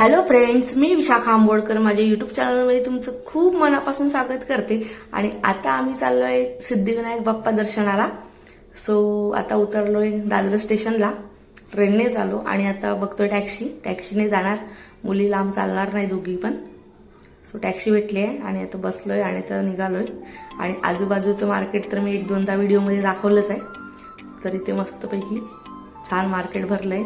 Hello friends मी विशाखा आंबोडकर. माझ्या YouTube चॅनलमध्ये तुमचं खूप मनापासून स्वागत करते. आणि आता आम्ही चाललोय सिद्धिविनायक बाप्पा दर्शनाला. सो आता उतरलोय दादर स्टेशनला. ट्रेनने चालो आणि आता बघतोय टॅक्सी. टॅक्सीने जाणार. मुली लांब चालणार नाही दोघी पण. सो टॅक्सी भेटली आहे आणि आता बसलोय आणि आता निघालोय. आणि आजूबाजूचं मार्केट तर मी एक दोनदा व्हिडिओमध्ये दाखवलंच आहे. तर इथे मस्तपैकी छान मार्केट भरलंय.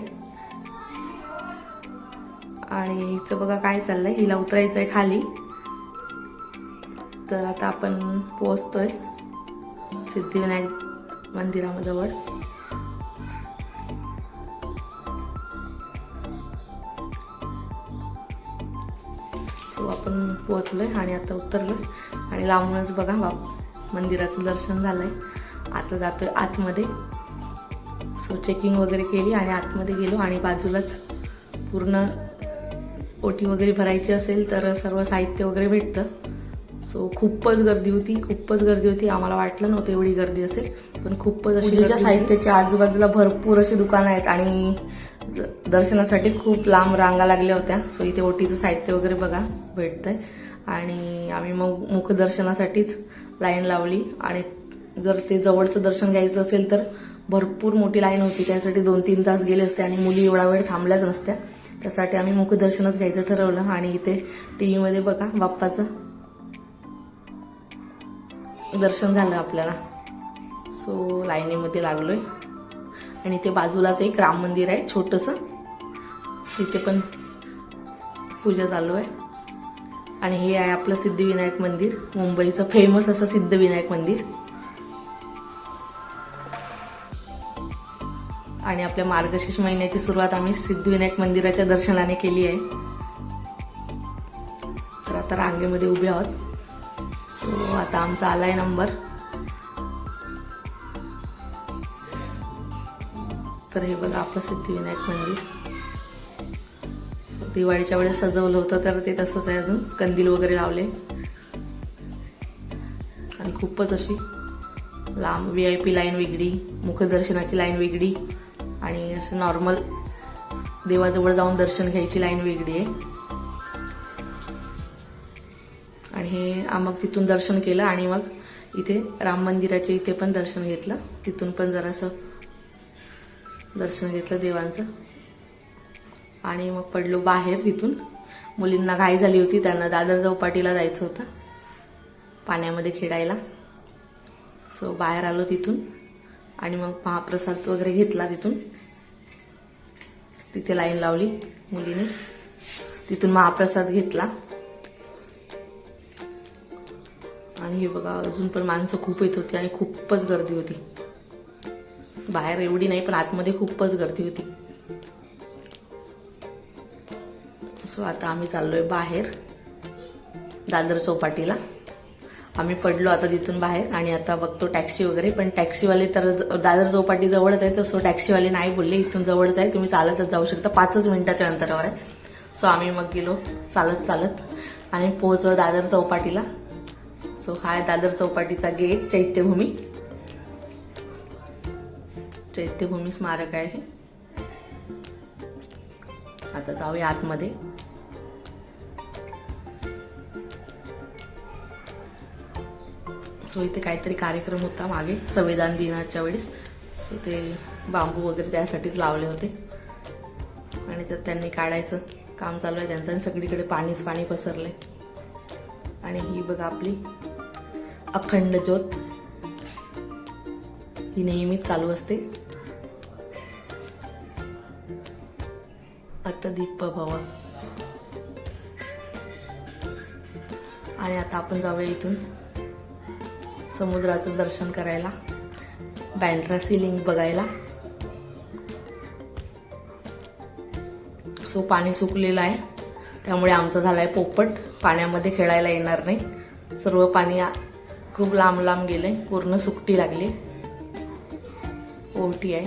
आणि हिचं बघा काय चाललंय. हिला उतरायचं आहे खाली. तर आता आपण पोहोचतोय सिद्धिविनायक मंदिराजवळ सो आपण पोहोचलोय आणि आता उतरलोय. आणि लांबूनच बघा बाप मंदिराचं दर्शन झालंय. आता जातोय आतमध्ये. सो चेकिंग वगैरे केली आणि आतमध्ये गेलो आणि बाजूलाच पूर्ण ओटी वगैरे भरायची असेल तर सर्व साहित्य वगैरे भेटतं. सो खूपच गर्दी होती खूपच गर्दी होती. आम्हाला वाटलं नव्हतं एवढी गर्दी असेल पण खूपच अशी पूजेच्या साहित्याच्या आजूबाजूला भरपूर अशी दुकानं आहेत आणि दर्शनासाठी खूप लांब रांगा लागल्या होत्या. सो इथे ओटीचं साहित्य वगैरे बघा भेटतंय. आणि आम्ही मग मुखदर्शनासाठीच लाईन लावली. आणि जर ते जवळचं दर्शन घ्यायचं असेल तर भरपूर मोठी लाईन होती. त्यासाठी दोन तीन तास गेले असते आणि मुली एवढा वेळ थांबल्याच नसत्या. त्यासाठी आम्ही मुखदर्शनच घ्यायचं ठरवलं. आणि इथे टी व्हीमध्ये बघा बाप्पाचं दर्शन झालं आपल्याला. सो लाईनीमध्ये लागलोय. आणि ते बाजूलाच एक राम मंदिर आहे छोटंसं. तिथे पण पूजा चालू आहे. आणि हे आहे आपलं सिद्धिविनायक मंदिर. मुंबईचं फेमस असं सिद्धिविनायक मंदिर. आणि आपल्या मार्गशीर्ष महिन्याची सुरुवात आम्ही सिद्धिविनायक मंदिराच्या दर्शनाने केली आहे. तर आता रांगेमध्ये उभे आहोत. सो आता आमचा आलाय नंबर. तर हे बघा आपलं सिद्धिविनायक मंदिर. दिवाळीच्या वेळेस सजवलं होतं तर ते तसंच आहे अजून. कंदील वगैरे लावले. आणि खूपच अशी लांब व्ही आय पी लाईन वेगळी मुखदर्शनाची लाईन वेगळी. आणि असं नॉर्मल देवाजवळ जाऊन दर्शन घ्यायची लाईन वेगळी आहे. आणि हे मग तिथून दर्शन केलं आणि मग इथे राम मंदिराच्या इथे पण दर्शन घेतलं. तिथून पण जरासं दर्शन घेतलं देवांचं. आणि मग पडलो बाहेर तिथून. मुलींना घाई झाली होती त्यांना दादर चौपाटीला जायचं होतं पाण्यामध्ये खेळायला. सो बाहेर आलो तिथून आणि मग महाप्रसाद वगैरे घेतला तिथून. तिथे लाईन लावली मुलीने. तिथून महाप्रसाद घेतला. आणि हे बघा अजून पण माणसं खूप येत होती आणि खूपच गर्दी होती. बाहेर एवढी नाही पण आतमध्ये खूपच गर्दी होती. सो आता आम्ही चाललोय बाहेर दादर चौपाटीला. आम्ही पडलो आता तिथून बाहेर आणि आता बघतो टॅक्सी वगैरे पण टॅक्सीवाले तर ज- दादर चौपाटी जवळच आहे तर सो टॅक्सीवाले नाही बोलले इथून जवळच आहे तुम्ही चालतच जाऊ शकता. पाचच मिनिटाच्या अंतरावर आहे. सो आम्ही मग गेलो चालत चालत आणि पोहोचलो दादर चौपाटीला. सो हा दादर चौपाटीचा गेट चैत्यभूमी. चैत्यभूमी स्मारक आहे आता जाऊया आतमध्ये. सो इथे काहीतरी कार्यक्रम होता मागे संविधान दिनाच्या वेळेस. सो ते बांबू वगैरे त्यासाठीच लावले होते. आणि तर त्यांनी काढायचं काम चालू आहे त्यांचं आणि सगळीकडे पाणीच पाणी पसरले आणि ही बघा आपली अखंड ज्योत. ही नेहमीच चालू असते. आता दीप भव आणि आता आपण जाऊया इथून. समुद्राचं दर्शन करायला. बँड्रा सिलिंग बघायला. सो पाणी सुकलेलं आहे. त्यामुळे आमचं झालं आहे पोपट. पाण्यामध्ये खेळायला येणार नाही. सर्व पाणी खूप लांब लांब आहे पूर्ण सुकटी लागली. ओटी आहे.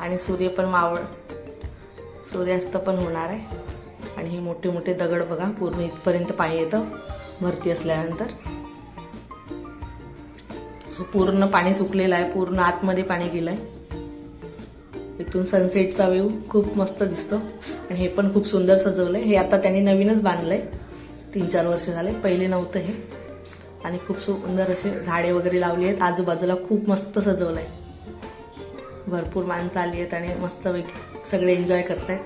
आणि सूर्य पण मावळ सूर्यास्त पण होणार आहे. आणि हे मोठे मोठे दगड बघा. पूर्ण इथपर्यंत पाणी येतं. भरती असल्यानंतर. पूर्ण पाणी सुकलेलं आहे पूर्ण आतमध्ये पाणी गेलंय. इथून सनसेटचा व्ह्यू खूप मस्त दिसतो. आणि हे पण खूप सुंदर सजवलंय. हे आता त्यांनी नवीनच बांधलंय. तीन चार वर्ष झाले. पहिले नव्हतं हे. आणि खूप सुंदर असे झाडे वगैरे लावली आहेत. आजूबाजूला खूप मस्त सजवलंय. भरपूर माणसं आली आहेत आणि मस्त सगळे एन्जॉय करतायत.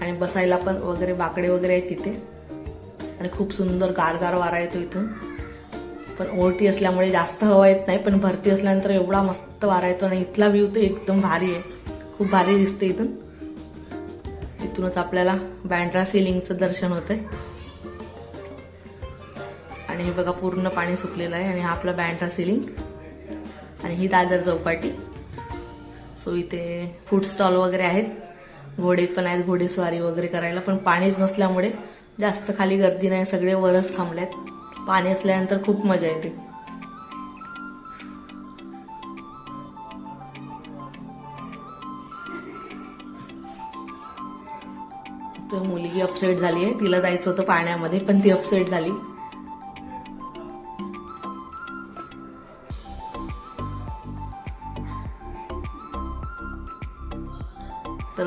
आणि बसायला पण वगैरे बाकडे वगैरे आहेत तिथे. आणि खूप सुंदर गारगार वारा येतो इथून. पण ओळटी असल्यामुळे जास्त हवा येत नाही पण भरती असल्यानंतर एवढा मस्त वारा येतो आणि इथला व्ह्यू तर एकदम भारी आहे. खूप भारी दिसते इथून. इथूनच आपल्याला बँड्रा सिलिंगचं दर्शन होतंय. आणि हे बघा पूर्ण पाणी सुकलेलं आहे आणि हा आपला बँड्रा सिलिंग. आणि ही दादर चौपाटी. सो इथे फूड स्टॉल वगैरे आहेत. घोडे पण आहेत घोडेस्वारी वगैरे करायला पण पाणीच नसल्यामुळे जास्त खाली गर्दी नाही सगळे वरच थांबल्यात. पाणी असल्यानंतर खूप मजा येते. तर मुलगी अपसेट झाली आहे तिला जायचं होतं पाण्यामध्ये पण ती अपसेट झाली.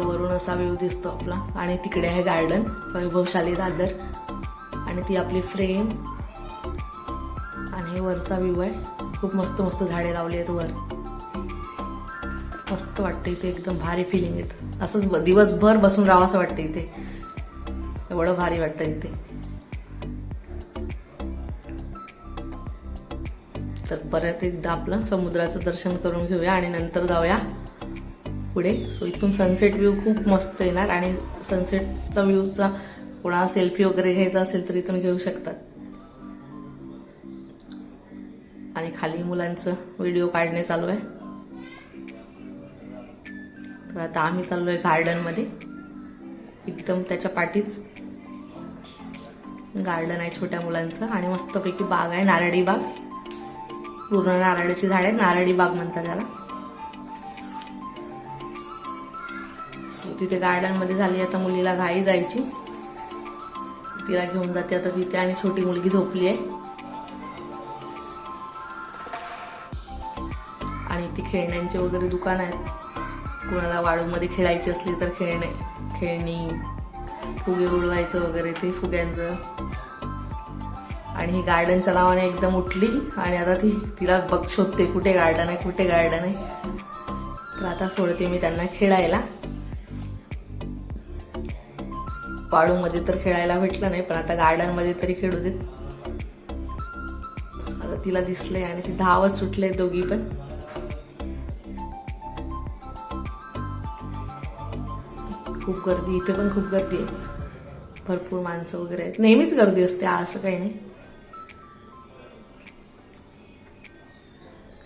वरून असा व्ह्यू दिसतो आपला. आणि तिकडे आहे गार्डन वैभवशाली दादर. आणि ती आपली फ्रेम. आणि हे वरचा व्ह्यू आहे. खूप मस्त मस्त झाडे लावली आहेत वर. मस्त वाटतं इथे एकदम भारी फिलिंग येतं. असंच दिवसभर बसून राहावं असं वाटतं इथे. एवढं भारी वाटतं इथे. तर परत एकदा आपलं समुद्राचं दर्शन करून घेऊया आणि नंतर जाऊया. पुढे. सो इथून सनसेट व्ह्यू खूप मस्त येणार आणि सनसेटचा व्ह्यूचा कोणा सेल्फी वगैरे घ्यायचा असेल तर इथून घेऊ शकतात आणि खाली मुलांचं व्हिडिओ काढणे चालू आहे. तर आता आम्ही चाललो आहे गार्डनमध्ये एकदम त्याच्या पाठीच गार्डन आहे छोट्या मुलांचं आणि मस्तपैकी बाग आहे नारळी बाग. पूर्ण नारळाची झाड आहे नारळी बाग म्हणतात त्याला. तिथे गार्डनमध्ये झाली. आता मुलीला घाई जायची. तिला घेऊन जाते. आता तिथे आणि छोटी मुलगी झोपली आहे. आणि ती खेळण्यांचे वगैरे दुकान आहेत. कुणाला वाळूमध्ये खेळायची असली तर खेळणे खेळणी फुगे उडवायचं वगैरे ते फुग्यांचं. आणि ही गार्डनच्या नावाने एकदम उठली. आणि आता ती तिला बघ शोधते कुठे गार्डन आहे कुठे गार्डन आहे. तर आता सोडते मी त्यांना खेळायला. वाळूमध्ये तर खेळायला भेटलं नाही पण आता गार्डनमध्ये तरी खेळू देत. आता तिला दिसलंय आणि ती धावत सुटले दोघी पण. खूप गर्दी इथे पण खूप गर्दी आहे. भरपूर माणसं वगैरे आहेत. नेहमीच गर्दी असते असं काही नाही.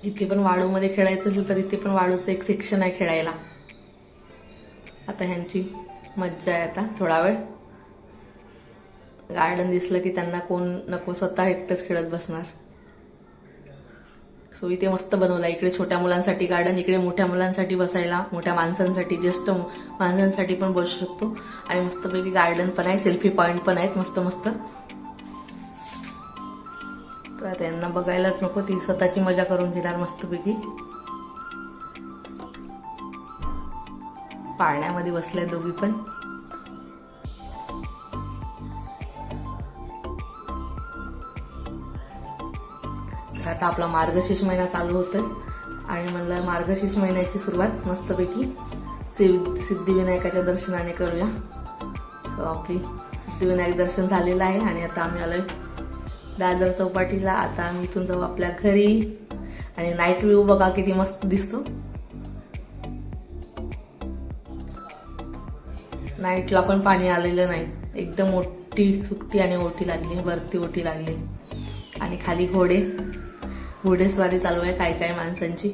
इथे पण वाळूमध्ये खेळायचं असेल तर इथे पण वाळूचं एक सेक्शन आहे खेळायला. आता ह्यांची मज्जा आहे आता थोडा वेळ. गार्डन दिसलं की त्यांना कोण नको स्वतः एकटंच खेळत बसणार. सो इथे मस्त बनवलं. इकडे छोट्या मुलांसाठी गार्डन इकडे मोठ्या मुलांसाठी बसायला मोठ्या माणसांसाठी ज्येष्ठ माणसांसाठी पण बसू शकतो. आणि मस्तपैकी गार्डन पण आहे सेल्फी पॉईंट पण आहेत मस्त मस्त. तर त्यांना बघायलाच नको ती स्वतःची मजा करून घेणार मस्तपैकी. पाळण्यामध्ये बसल्या दोघी पण. आता आपला मार्गशीर्ष महिना चालू होतोय. आणि म्हणलं मार्गशीर्ष महिन्याची सुरुवात मस्तपैकी सिद्धिविनायकाच्या दर्शनाने करूया. सो आपली सिद्धिविनायक दर्शन झालेलं आहे आणि आता आम्ही आलोय दादर चौपाटीला. आता आम्ही इथून जाऊ आपल्या घरी. आणि नाईट व्ह्यू बघा किती मस्त दिसतो. नाईटला पण पाणी आलेलं नाही. एकदम मोठी सुट्टी आणि ओटी लागली वरती ओटी लागली. आणि खाली घोडे. घोडेस्वारी चालू आहे काय काय माणसांची.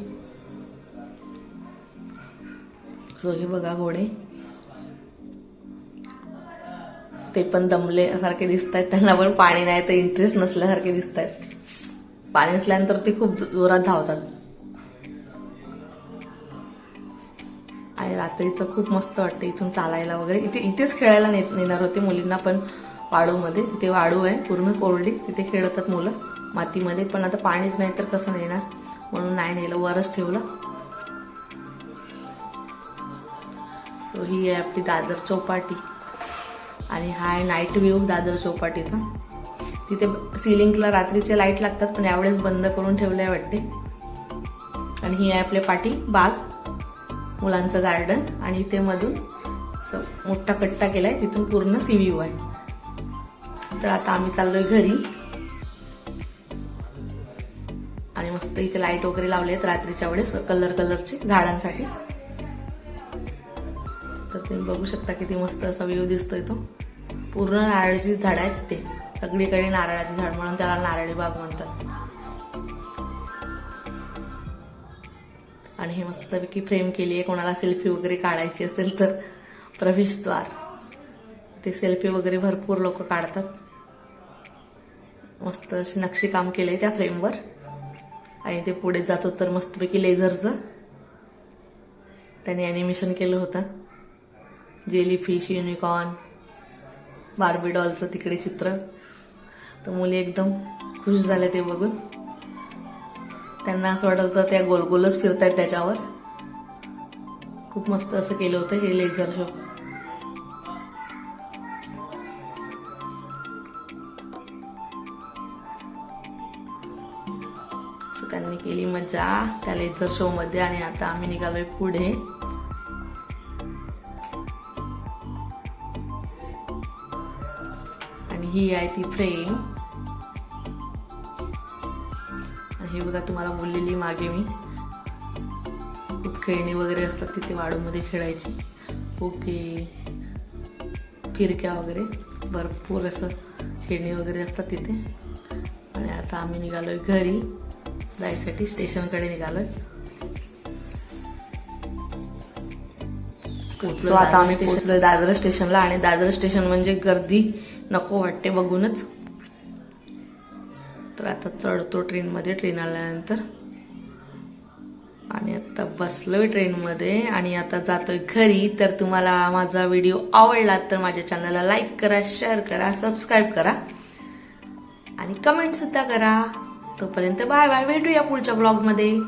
सो हे बघा घोडे. ते पण दमले सारखे दिसत आहेत त्यांना पण पाणी नाही तर इंटरेस्ट नसल्यासारखे दिसत आहेत पाणी असल्यानंतर ते खूप जोरात धावतात. आणि रात्रीचं खूप मस्त वाटतं इथून चालायला वगैरे. इथे इथेच खेळायला ने नेणार होते मुलींना पण वाळूमध्ये तिथे वाळू आहे पूर्ण कोरडी. तिथे खेळतात मुलं मातीमध्ये. पण आता पाणीच नाही तर कसं नेणार? म्हणून नाही नेलं. वरच ठेवलं. सो ही आहे आपली दादर चौपाटी. आणि हा आहे नाईट व्ह्यू दादर चौपाटीचा. तिथे सिलिंगला रात्रीचे लाइट लागतात पण यावेळेस बंद करून ठेवले आहे वाटते. आणि ही आहे आपल्या पाठी बाग. मुलांचं गार्डन आणि इथे मधून असं मोठा कट्टा केला आहे तिथून पूर्ण सी व्ह्यू आहे. तर आता आम्ही चाललोय घरी. आणि मस्त इथे लाइट वगैरे लावले आहेत रात्रीच्या वेळेस कलर कलरचे झाडांसाठी. तर तुम्ही बघू शकता किती मस्त असा व्ह्यू दिसतोय तो. पूर्ण नारळाची झाड आहेत तिथे सगळीकडे नारळाचे झाड म्हणून त्याला नारळी बाग म्हणतात. आणि हे मस्तपैकी फ्रेम केली आहे. कोणाला सेल्फी वगैरे काढायची असेल तर प्रवेशद्वार ते सेल्फी वगैरे भरपूर लोक काढतात. मस्त अशी नक्षीकाम केलंय त्या फ्रेमवर. आणि ते पुढे जातो तर मस्तपैकी लेझरचं त्याने ॲनिमेशन केलं होतं. जेली फिश युनिकॉर्न बार्बी डॉलचं तिकडे चित्र. तर मुली एकदम खुश झाल्या ते बघून. त्यांना असं वाटत होतं त्या गोल गोलच फिरतायत त्याच्यावर. खूप मस्त असं केलं होतं हे लेझर शो त्यांनी केली मजा त्या लेझर शो मध्ये आणि आता आम्ही निघालोय पुढे. आणि ही आहे ती फ्रेम हे बघा तुम्हाला बोललेली मागे मी. खूप खेळणी वगैरे असतात तिथे वाडूमध्ये खेळायची. ओके. फिरक्या वगैरे. भरपूर असं खेळणी वगैरे असतात तिथे. आणि आता आम्ही निघालोय घरी. जायसाठी स्टेशनकडे निघालोय. सो आता आम्ही पोहोचलोय दादर स्टेशनला आणि दादर स्टेशन म्हणजे गर्दी नको वाटते बघूनच. तर आता चढतो ट्रेनमध्ये. ट्रेन आल्यानंतर आणि आता बसलोय ट्रेनमध्ये आणि आता जातोय घरी. तर तुम्हाला माझा व्हिडिओ आवडला तर माझ्या चॅनलला लाईक करा शेअर करा सबस्क्राईब करा. आणि कमेंट सुद्धा करा. तोपर्यंत बाय बाय भेटूया पुढच्या ब्लॉगमध्ये